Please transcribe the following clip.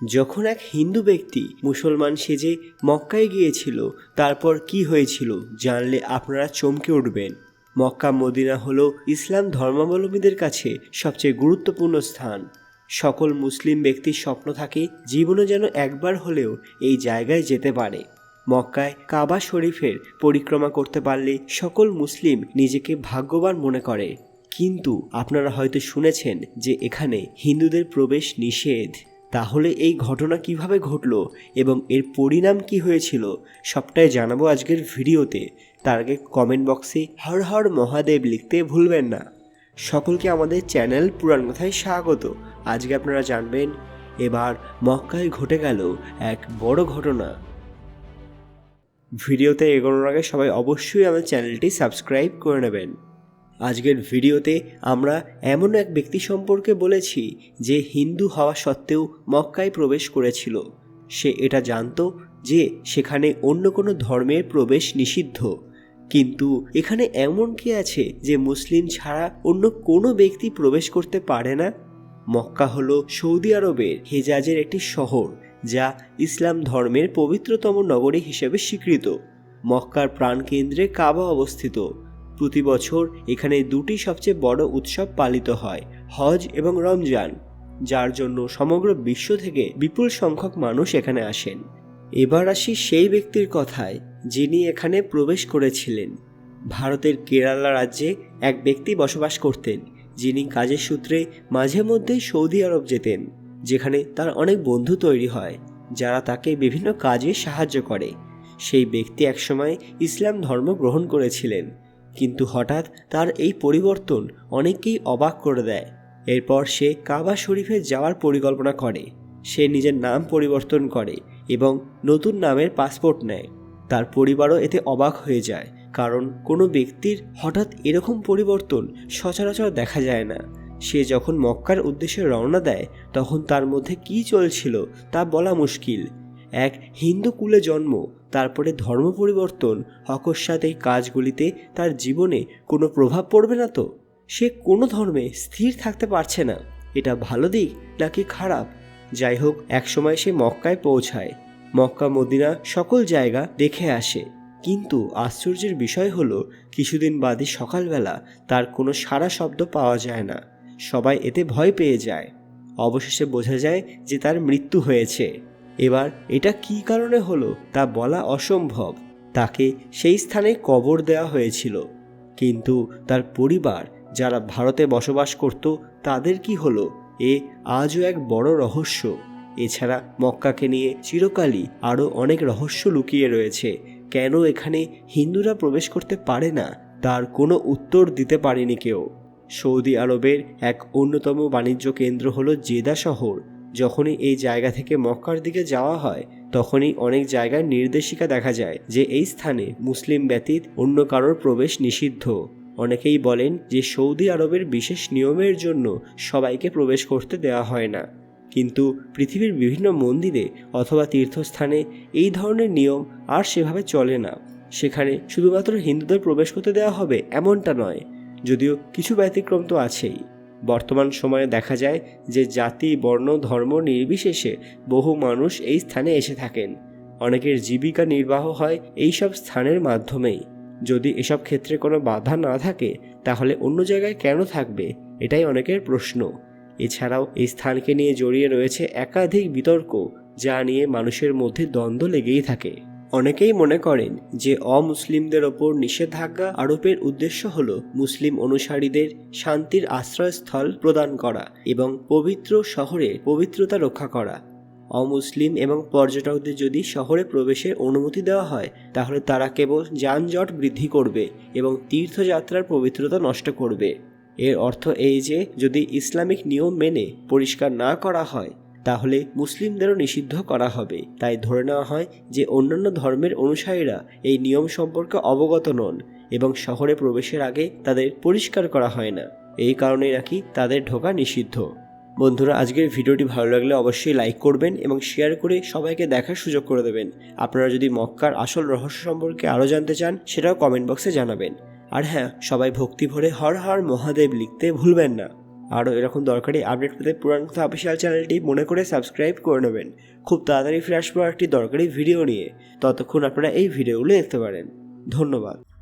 যখন এক হিন্দু ব্যক্তি মুসলমান সেজে মক্কায় গিয়েছিল, তারপর কি হয়েছিল জানলে আপনারা চমকে উঠবেন। মক্কা মদিনা হল ইসলাম ধর্মাবলম্বীদের কাছে সবচেয়ে গুরুত্বপূর্ণ স্থান। সকল মুসলিম ব্যক্তির স্বপ্ন থাকে জীবনে যেন একবার হলেও এই জায়গায় যেতে পারে। মক্কায় কাবা শরীফের পরিক্রমা করতে পারলে সকল মুসলিম নিজেকে ভাগ্যবান মনে করে। কিন্তু আপনারা হয়তো শুনেছেন যে এখানে হিন্দুদের প্রবেশ নিষেধ। তাহলে এই ঘটনা কীভাবে ঘটলো এবং এর পরিণাম কি হয়েছিল, সবটাই জানাব আজকের ভিডিওতে। তার আগে কমেন্ট বক্সে হর হর মহাদেব লিখতে ভুলবেন না। সকলকে আমাদের চ্যানেল পুরাণ কথায় স্বাগত। আজকে আপনারা জানবেন, এবার মক্কায় ঘটে গেল এক বড় ঘটনা। ভিডিওতে এগোনোর আগে সবাই অবশ্যই আমাদের চ্যানেলটি সাবস্ক্রাইব করে নেবেন। আজকের ভিডিওতে আমরা এমন এক ব্যক্তি সম্পর্কে বলেছি যে হিন্দু হওয়া সত্ত্বেও মক্কায় প্রবেশ করেছিল। সে এটা জানতো যে সেখানে অন্য কোনো ধর্মের প্রবেশ নিষিদ্ধ। কিন্তু এখানে এমন কি আছে যে মুসলিম ছাড়া অন্য কোনো ব্যক্তি প্রবেশ করতে পারে না? মক্কা হল সৌদি আরবের হেজাজের একটি শহর, যা ইসলাম ধর্মের পবিত্রতম নগরী হিসেবে স্বীকৃত। মক্কার প্রাণকেন্দ্রে কাবা অবস্থিত। প্রতি বছর এখানে দুটি সবচেয়ে বড় উৎসব পালিত হয়, হজ এবং রমজান, যার জন্য সমগ্র বিশ্ব থেকে বিপুল সংখ্যক মানুষ এখানে আসেন। এবার আসি সেই ব্যক্তির কথায়, যিনি এখানে প্রবেশ করেছিলেন। ভারতের কেরালা রাজ্যে এক ব্যক্তি বসবাস করতেন, যিনি কাজের সূত্রে মাঝে মধ্যেই সৌদি আরব যেতেন, যেখানে তার অনেক বন্ধু তৈরি হয়, যারা তাকে বিভিন্ন কাজে সাহায্য করে। সেই ব্যক্তি একসময় ইসলাম ধর্ম গ্রহণ করেছিলেন। কিন্তু হঠাৎ তার এই পরিবর্তন অনেককেই অবাক করে দেয়। এরপর সে কাবা শরীফে যাওয়ার পরিকল্পনা করে। সে নিজের নাম পরিবর্তন করে এবং নতুন নামের পাসপোর্ট নেয়। তার পরিবারও এতে অবাক হয়ে যায়, কারণ কোনো ব্যক্তির হঠাৎ এরকম পরিবর্তন সচরাচর দেখা যায় না। সে যখন মক্কার উদ্দেশ্যে রওনা দেয়, তখন তার মধ্যে কী চলছিল তা বলা মুশকিল। এক হিন্দু কুলে জন্ম তারপরে ধর্ম পরিবর্তন, অকস্মাৎ এই কাজগুলিতে তার জীবনে কোনো প্রভাব পড়বে না তো? সে কোনো ধর্মে স্থির থাকতে পারছে না। এটা ভালো দিক নাকি খারাপ? যাই হোক, একসময় সে মক্কায় পৌঁছায়। মক্কা, মদিনা সকল জায়গা দেখে আসে। কিন্তু আশ্চর্যের বিষয় হলো, কিছুদিন বাদে সকালবেলা তার কোনো সারা শব্দ পাওয়া যায় না। সবাই এতে ভয় পেয়ে যায়। অবশেষে বোঝা যায় যে তার মৃত্যু হয়েছে। এবার এটা কী কারণে হলো তা বলা অসম্ভব। তাকে সেই স্থানে কবর দেওয়া হয়েছিল। কিন্তু তার পরিবার যারা ভারতে বসবাস করত, তাদের কি হলো? এ আজও এক বড় রহস্য। এছাড়া মক্কাকে নিয়ে চিরকালই আরও অনেক রহস্য লুকিয়ে রয়েছে। কেন এখানে হিন্দুরা প্রবেশ করতে পারে না? তার কোনো উত্তর দিতে পারেনি কেউ। সৌদি আরবের এক অন্যতম বাণিজ্য কেন্দ্র হলো জেদা শহর। যখনই এই জায়গা থেকে মক্কার দিকে যাওয়া হয়, তখনই অনেক জায়গায় নির্দেশিকা দেখা যায় যে এই স্থানে মুসলিম ব্যতীত অন্য কারোর প্রবেশ নিষিদ্ধ। অনেকেই বলেন যে সৌদি আরবের বিশেষ নিয়মের জন্য সবাইকে প্রবেশ করতে দেওয়া হয় না। কিন্তু পৃথিবীর বিভিন্ন মন্দিরে অথবা তীর্থস্থানে এই ধরনের নিয়ম আর সেভাবে চলে না। সেখানে শুধুমাত্র হিন্দুদের প্রবেশ করতে দেওয়া হবে এমনটা নয়, যদিও কিছু ব্যতিক্রম তো আছেই। বর্তমান সময়ে দেখা যায় যে জাতি, বর্ণ, ধর্ম নির্বিশেষে বহু মানুষ এই স্থানে এসে থাকেন। অনেকের জীবিকা নির্বাহ হয় এই সব স্থানের মাধ্যমেই। যদি এসব ক্ষেত্রে কোনো বাধা না থাকে, তাহলে অন্য জায়গায় কেন থাকবে? এটাই অনেকের প্রশ্ন। এছাড়াও এই স্থানকে নিয়ে জড়িয়ে রয়েছে একাধিক বিতর্ক, যা নিয়ে মানুষের মধ্যে দ্বন্দ্ব লেগেই থাকে। অনেকেই মনে করেন যে অমুসলিমদের ওপর নিষেধাজ্ঞা আরোপের উদ্দেশ্য হল মুসলিম অনুসারীদের শান্তির আশ্রয়স্থল প্রদান করা এবং পবিত্র শহরে পবিত্রতা রক্ষা করা। অমুসলিম এবং পর্যটকদের যদি শহরে প্রবেশের অনুমতি দেওয়া হয়, তাহলে তারা কেবল যানজট বৃদ্ধি করবে এবং তীর্থযাত্রার পবিত্রতা নষ্ট করবে। এর অর্থ এই যে, যদি ইসলামিক নিয়ম মেনে পরিষ্কার না করা হয় তাহলে মুসলিমদেরও নিষিদ্ধ করা হবে। তাই ধরে নেওয়া হয় যে অন্যান্য ধর্মের অনুসারীরা এই নিয়ম সম্পর্কে অবগত নন এবং শহরে প্রবেশের আগে তাদের পরিষ্কার করা হয় না। এই কারণে নাকি তাদের ঢোকা নিষিদ্ধ। বন্ধুরা, আজকের ভিডিওটি ভালো লাগলে অবশ্যই লাইক করবেন এবং শেয়ার করে সবাইকে দেখার সুযোগ করে দেবেন। আপনারা যদি মক্কার আসল রহস্য সম্পর্কে আরও জানতে চান, সেটাও কমেন্ট বক্সে জানাবেন। আর হ্যাঁ সবাই ভক্তি ভরে হর হর মহাদেব লিখতে ভুলবেন না। আরও এরকম দরকারি আপডেট পেতে পুরান কথা অফিসিয়াল চ্যানেলটি মনে করে সাবস্ক্রাইব করে নেবেন। খুব তাড়াতাড়ি ফিরে আসব একটি দরকারি ভিডিও নিয়ে। ততক্ষণ আপনারা এই ভিডিওগুলো দেখতে পারেন। ধন্যবাদ।